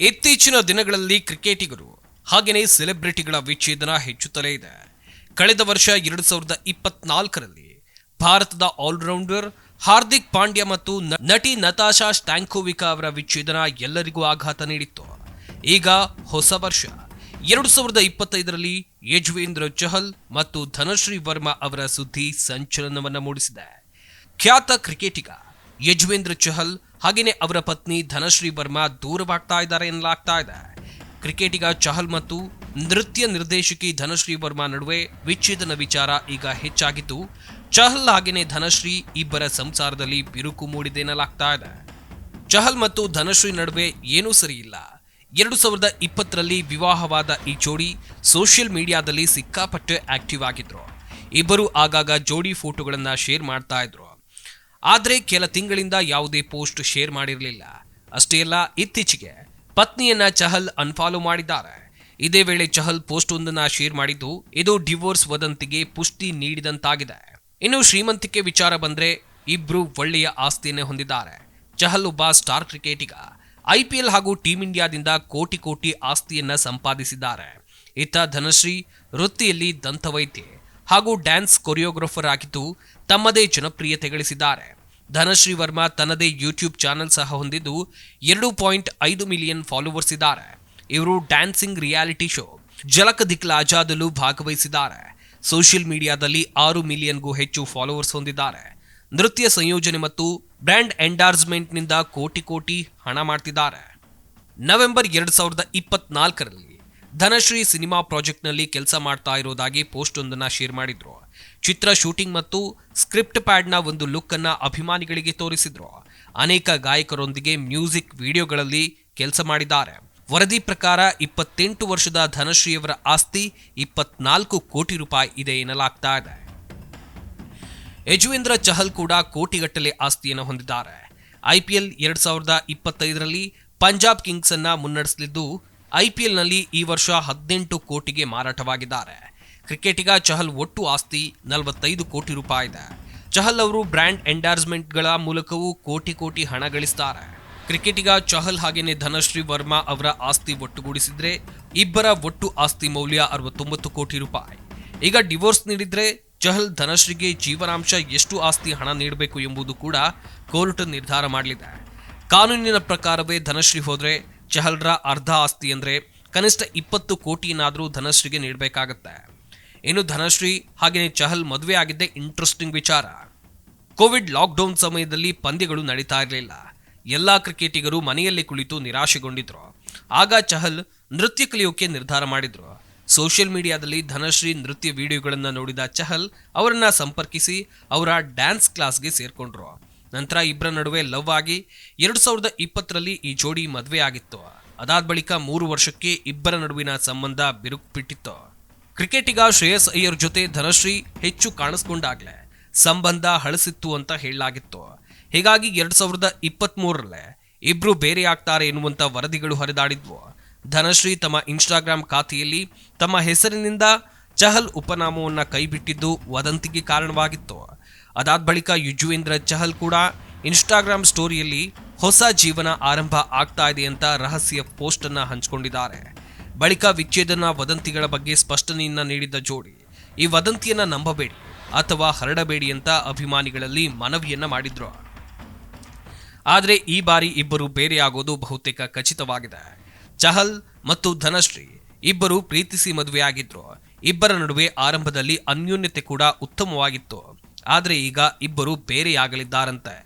ಇತ್ತೀಚಿನ ದಿನಗಳಲ್ಲಿ ಕ್ರಿಕೆಟಿಗರು ಹಾಗೆಯೇ ಸೆಲೆಬ್ರಿಟಿಗಳ ವಿಚ್ಛೇದನ ಹೆಚ್ಚುತ್ತಲೇ ಇದೆ. ಕಳೆದ ವರ್ಷ ಎರಡು ಸಾವಿರದ ಇಪ್ಪತ್ನಾಲ್ಕರಲ್ಲಿ ಭಾರತದ ಆಲ್ರೌಂಡರ್ ಹಾರ್ದಿಕ್ ಪಾಂಡ್ಯ ಮತ್ತು ನಟಿ ನತಾಶಾ ಸ್ಟ್ಯಾಂಕೋವಿಕಾ ಅವರ ವಿಚ್ಛೇದನ ಎಲ್ಲರಿಗೂ ಆಘಾತ ನೀಡಿತ್ತು. ಈಗ ಹೊಸ ವರ್ಷ. ಎರಡು ಸಾವಿರದ ಇಪ್ಪತ್ತೈದರಲ್ಲಿ ಯಜ್ವೇಂದ್ರ ಚಹಲ್ ಮತ್ತು ಧನಶ್ರೀ ವರ್ಮಾ ಅವರ ಸುದ್ದಿ ಸಂಚಲನವನ್ನು ಮೂಡಿಸಿದೆ. ಖ್ಯಾತ ಕ್ರಿಕೆಟಿಗ ಯಜ್ವೇಂದ್ರ ಚಹಲ್ ಹಾಗೆಯೇ ಅವರ ಪತ್ನಿ ಧನಶ್ರೀ ವರ್ಮಾ ದೂರವಾಗ್ತಾ ಇದ್ದಾರೆ ಎನ್ನಲಾಗ್ತಾ ಇದೆ. ಕ್ರಿಕೆಟಿಗ ಚಹಲ್ ಮತ್ತು ನೃತ್ಯ ನಿರ್ದೇಶಕಿ ಧನಶ್ರೀ ವರ್ಮಾ ನಡುವೆ ವಿಚ್ಛೇದನ ವಿಚಾರ ಈಗ ಹೆಚ್ಚಾಗಿದ್ದು ಚಹಲ್ ಹಾಗೆಯೇ ಧನಶ್ರೀ ಇಬ್ಬರ ಸಂಸಾರದಲ್ಲಿ ಬಿರುಕು ಮೂಡಿದೆ ಎನ್ನಲಾಗ್ತಾ ಇದೆ. ಚಹಲ್ ಮತ್ತು ಧನಶ್ರೀ ನಡುವೆ ಏನೂ ಸರಿಯಿಲ್ಲ. ಎರಡು ಸಾವಿರದ ಇಪ್ಪತ್ತರಲ್ಲಿ ವಿವಾಹವಾದ ಈ ಜೋಡಿ ಸೋಷಿಯಲ್ ಮೀಡಿಯಾದಲ್ಲಿ ಸಿಕ್ಕಾಪಟ್ಟೆ ಆಕ್ಟಿವ್ ಆಗಿದ್ರು. ಇಬ್ಬರು ಆಗಾಗ ಜೋಡಿ ಫೋಟೋಗಳನ್ನು ಶೇರ್ ಮಾಡ್ತಾ ಇದ್ರು. ಆದರೆ ಕೆಲ ತಿಂಗಳಿಂದ ಯಾವುದೇ ಪೋಸ್ಟ್ ಶೇರ್ ಮಾಡಿರಲಿಲ್ಲ. ಅಷ್ಟೇ ಅಲ್ಲ, ಇತ್ತೀಚೆಗೆ ಪತ್ನಿಯನ್ನ ಚಹಲ್ ಅನ್ಫಾಲೋ ಮಾಡಿದ್ದಾರೆ. ಇದೇ ವೇಳೆ ಚಹಲ್ ಪೋಸ್ಟ್ ಒಂದನ್ನ ಶೇರ್ ಮಾಡಿದ್ದು, ಇದು ಡಿವೋರ್ಸ್ ವದಂತಿಗೆ ಪುಷ್ಟಿ ನೀಡಿದಂತಾಗಿದೆ. ಇನ್ನು ಶ್ರೀಮಂತಿಕೆ ವಿಚಾರ ಬಂದ್ರೆ ಇಬ್ರು ಒಳ್ಳೆಯ ಆಸ್ತಿಯನ್ನೇ ಹೊಂದಿದ್ದಾರೆ. ಚಹಲ್ ಒಬ್ಬ ಸ್ಟಾರ್ ಕ್ರಿಕೆಟಿಗ ಐಪಿಎಲ್ ಹಾಗೂ ಟೀಂ ಇಂಡಿಯಾದಿಂದ ಕೋಟಿ ಕೋಟಿ ಆಸ್ತಿಯನ್ನ ಸಂಪಾದಿಸಿದ್ದಾರೆ. ಇತ್ತ ಧನಶ್ರೀ, ವೃತ್ತಿಯಲ್ಲಿ ದಂತವೈದ್ಯೆ ಹಾಗೂ ಡ್ಯಾನ್ಸ್ ಕೊರಿಯೋಗ್ರಾಫರ್ ಆಗಿದ್ದು ತಮ್ಮದೇ ಜನಪ್ರಿಯತೆ ಗಳಿಸಿದ್ದಾರೆ ಧನಶ್ರೀ ವರ್ಮಾ ತನ್ನದೇ ಯೂಟ್ಯೂಬ್ ಚಾನೆಲ್ ಸಹ ಹೊಂದಿದ್ದು ಎರಡು ಪಾಯಿಂಟ್ ಐದು ಮಿಲಿಯನ್ ಫಾಲೋವರ್ಸ್ ಇದ್ದಾರೆ. ಇವರು ಡ್ಯಾನ್ಸಿಂಗ್ ರಿಯಾಲಿಟಿ ಶೋ ಜಲಕ ದಿಕ್ಲಾಜಾದಲ್ಲೂ ಭಾಗವಹಿಸಿದ್ದಾರೆ. ಸೋಷಿಯಲ್ ಮೀಡಿಯಾದಲ್ಲಿ ಆರು ಮಿಲಿಯನ್ಗೂ ಹೆಚ್ಚು ಫಾಲೋವರ್ಸ್ ಹೊಂದಿದ್ದಾರೆ. ನೃತ್ಯ ಸಂಯೋಜನೆ ಮತ್ತು ಬ್ರ್ಯಾಂಡ್ ಎಂಡಾರ್ಸ್ಮೆಂಟ್ನಿಂದ ಕೋಟಿ ಕೋಟಿ ಹಣ ಮಾಡ್ತಿದ್ದಾರೆ. ನವೆಂಬರ್ ಎರಡು ಸಾವಿರದ ಇಪ್ಪತ್ನಾಲ್ಕರಲ್ಲಿ ಧನಶ್ರೀ ಸಿನಿಮಾ ಪ್ರಾಜೆಕ್ಟ್ನಲ್ಲಿ ಕೆಲಸ ಮಾಡ್ತಾ ಇರೋದಾಗಿ ಪೋಸ್ಟ್ ಒಂದನ್ನು ಶೇರ್ ಮಾಡಿದ್ರು. ಚಿತ್ರ ಶೂಟಿಂಗ್ ಮತ್ತು ಸ್ಕ್ರಿಪ್ಟ್ ಪ್ಯಾಡ್ನ ಒಂದು ಲುಕ್ ಅನ್ನ ಅಭಿಮಾನಿಗಳಿಗೆ ತೋರಿಸಿದ್ರು. ಅನೇಕ ಗಾಯಕರೊಂದಿಗೆ ಮ್ಯೂಸಿಕ್ ವಿಡಿಯೋಗಳಲ್ಲಿ ಕೆಲಸ ಮಾಡಿದ್ದಾರೆ. ವರದಿ ಪ್ರಕಾರ ಇಪ್ಪತ್ತೆಂಟು ವರ್ಷದ ಧನಶ್ರೀಯವರ ಆಸ್ತಿ ಇಪ್ಪತ್ನಾಲ್ಕು ಕೋಟಿ ರೂಪಾಯಿ ಇದೆ ಎನ್ನಲಾಗ್ತಾ ಇದೆ. ಯಜುವೇಂದ್ರ ಚಹಲ್ ಕೂಡ ಕೋಟಿಗಟ್ಟಲೆ ಆಸ್ತಿಯನ್ನು ಹೊಂದಿದ್ದಾರೆ. ಐಪಿಎಲ್ ಎರಡ್ ಸಾವಿರದ ಇಪ್ಪತ್ತೈದರಲ್ಲಿ ಪಂಜಾಬ್ ಕಿಂಗ್ಸ್ ಅನ್ನ ಮುನ್ನಡೆಸಲಿದ್ದು ಐಪಿಎಲ್ನಲ್ಲಿ ಈ ವರ್ಷ ಹದಿನೆಂಟು ಕೋಟಿಗೆ ಮಾರಾಟವಾಗಿದ್ದಾರೆ. ಕ್ರಿಕೆಟಿಗ ಚಹಲ್ ಒಟ್ಟು ಆಸ್ತಿ ನಲವತ್ತೈದು ಕೋಟಿ ರೂಪಾಯಿ ಇದೆ. ಚಹಲ್ ಅವರು ಬ್ರ್ಯಾಂಡ್ ಎಂಡಾರ್ಸ್ಮೆಂಟ್ಗಳ ಮೂಲಕವೂ ಕೋಟಿ ಕೋಟಿ ಹಣ ಗಳಿಸ್ತಾರೆ. ಕ್ರಿಕೆಟಿಗ ಚಹಲ್ ಹಾಗೇನೆ ಧನಶ್ರೀ ವರ್ಮಾ ಅವರ ಆಸ್ತಿ ಒಟ್ಟುಗೂಡಿಸಿದ್ರೆ ಇಬ್ಬರ ಒಟ್ಟು ಆಸ್ತಿ ಮೌಲ್ಯ ಅರವತ್ತೊಂಬತ್ತು ಕೋಟಿ ರೂಪಾಯಿ. ಈಗ ಡಿವೋರ್ಸ್ ನೀಡಿದ್ರೆ ಚಹಲ್ ಧನಶ್ರೀಗೆ ಜೀವನಾಂಶ ಎಷ್ಟು ಆಸ್ತಿ ಹಣ ನೀಡಬೇಕು ಎಂಬುದು ಕೂಡ ಕೋರ್ಟ್ ನಿರ್ಧಾರ ಮಾಡಲಿದೆ. ಕಾನೂನಿನ ಪ್ರಕಾರವೇ ಧನಶ್ರೀ ಹೋದ್ರೆ ಚಹಲ್ರ ಅರ್ಧ ಆಸ್ತಿ ಅಂದರೆ ಕನಿಷ್ಠ ಇಪ್ಪತ್ತು ಕೋಟಿನಾದರೂ ಧನಶ್ರೀಗೆ ನೀಡಬೇಕಾಗತ್ತೆ. ಇನ್ನು ಧನಶ್ರೀ ಹಾಗೆಯೇ ಚಹಲ್ ಮದುವೆ ಆಗಿದ್ದೆ ಇಂಟ್ರೆಸ್ಟಿಂಗ್ ವಿಚಾರ. ಕೋವಿಡ್ ಲಾಕ್ಡೌನ್ ಸಮಯದಲ್ಲಿ ಪಂದ್ಯಗಳು ನಡೀತಾ ಇರಲಿಲ್ಲ. ಎಲ್ಲಾ ಕ್ರಿಕೆಟಿಗರು ಮನೆಯಲ್ಲೇ ಕುಳಿತು ನಿರಾಶೆಗೊಂಡಿದ್ರು. ಆಗ ಚಹಲ್ ನೃತ್ಯ ಕಲಿಯೋಕೆ ನಿರ್ಧಾರ ಮಾಡಿದ್ರು. ಸೋಷಿಯಲ್ ಮೀಡಿಯಾದಲ್ಲಿ ಧನಶ್ರೀ ನೃತ್ಯ ವಿಡಿಯೋಗಳನ್ನು ನೋಡಿದ ಚಹಲ್ ಅವರನ್ನ ಸಂಪರ್ಕಿಸಿ ಅವರ ಡ್ಯಾನ್ಸ್ ಕ್ಲಾಸ್ಗೆ ಸೇರ್ಕೊಂಡ್ರು. ನಂತರ ಇಬ್ಬರ ನಡುವೆ ಲವ್ ಆಗಿ ಎರಡು ಸಾವಿರದ ಇಪ್ಪತ್ತರಲ್ಲಿ ಈ ಜೋಡಿ ಮದುವೆ ಆಗಿತ್ತು. ಅದಾದ ಬಳಿಕ ಮೂರು ವರ್ಷಕ್ಕೆ ಇಬ್ಬರ ನಡುವಿನ ಸಂಬಂಧ ಬಿರುಕು ಬಿಟ್ಟಿತ್ತು ಕ್ರಿಕೆಟಿಗ ಶ್ರೇಯಸ್ ಅಯ್ಯರ್ ಜೊತೆ ಧನಶ್ರೀ ಹೆಚ್ಚು ಕಾಣಿಸ್ಕೊಂಡಾಗ್ಲೆ ಸಂಬಂಧ ಹಳಸಿತ್ತು ಅಂತ ಹೇಳಲಾಗಿತ್ತು. ಹೀಗಾಗಿ ಎರಡು ಸಾವಿರದ ಇಪ್ಪತ್ತ್ ಇಬ್ಬರು ಇಬ್ರು ಬೇರೆ ವರದಿಗಳು ಹರಿದಾಡಿದ್ವು. ಧನಶ್ರೀ ತಮ್ಮ ಇನ್ಸ್ಟಾಗ್ರಾಮ್ ಖಾತೆಯಲ್ಲಿ ತಮ್ಮ ಹೆಸರಿನಿಂದ ಚಹಲ್ ಉಪನಾಮವನ್ನು ಕೈಬಿಟ್ಟಿದ್ದು ವದಂತಿಗೆ ಕಾರಣವಾಗಿತ್ತು. ಅದಾದ ಬಳಿಕ ಯುಜುವೇಂದ್ರ ಚಹಲ್ ಕೂಡ ಇನ್ಸ್ಟಾಗ್ರಾಮ್ ಸ್ಟೋರಿಯಲ್ಲಿ ಹೊಸ ಜೀವನ ಆರಂಭ ಆಗ್ತಾ ಇದೆ ಅಂತ ರಹಸ್ಯ ಪೋಸ್ಟ್ ಅನ್ನ ಹಂಚಿಕೊಂಡಿದ್ದಾರೆ. ಬಳಿಕ ವಿಚ್ಛೇದನ ವದಂತಿಗಳ ಬಗ್ಗೆ ಸ್ಪಷ್ಟನೆಯನ್ನ ನೀಡಿದ್ದ ಜೋಡಿ, ಈ ವದಂತಿಯನ್ನ ನಂಬಬೇಡಿ ಅಥವಾ ಹರಡಬೇಡಿ ಅಂತ ಅಭಿಮಾನಿಗಳಲ್ಲಿ ಮನವಿಯನ್ನ ಮಾಡಿದ್ರು. ಆದರೆ ಈ ಬಾರಿ ಇಬ್ಬರು ಬೇರೆಯಾಗೋದು ಬಹುತೇಕ ಖಚಿತವಾಗಿದೆ. ಚಹಲ್ ಮತ್ತು ಧನಶ್ರೀ ಇಬ್ಬರು ಪ್ರೀತಿಸಿ ಮದುವೆಯಾಗಿದ್ರು. ಇಬ್ಬರ ನಡುವೆ ಆರಂಭದಲ್ಲಿ ಅನ್ಯೋನ್ಯತೆ ಕೂಡ ಉತ್ತಮವಾಗಿತ್ತು. ಆದರೆ ಈಗ ಇಬ್ಬರು ಬೇರೆಯಾಗಲಿದ್ದಾರಂತೆ.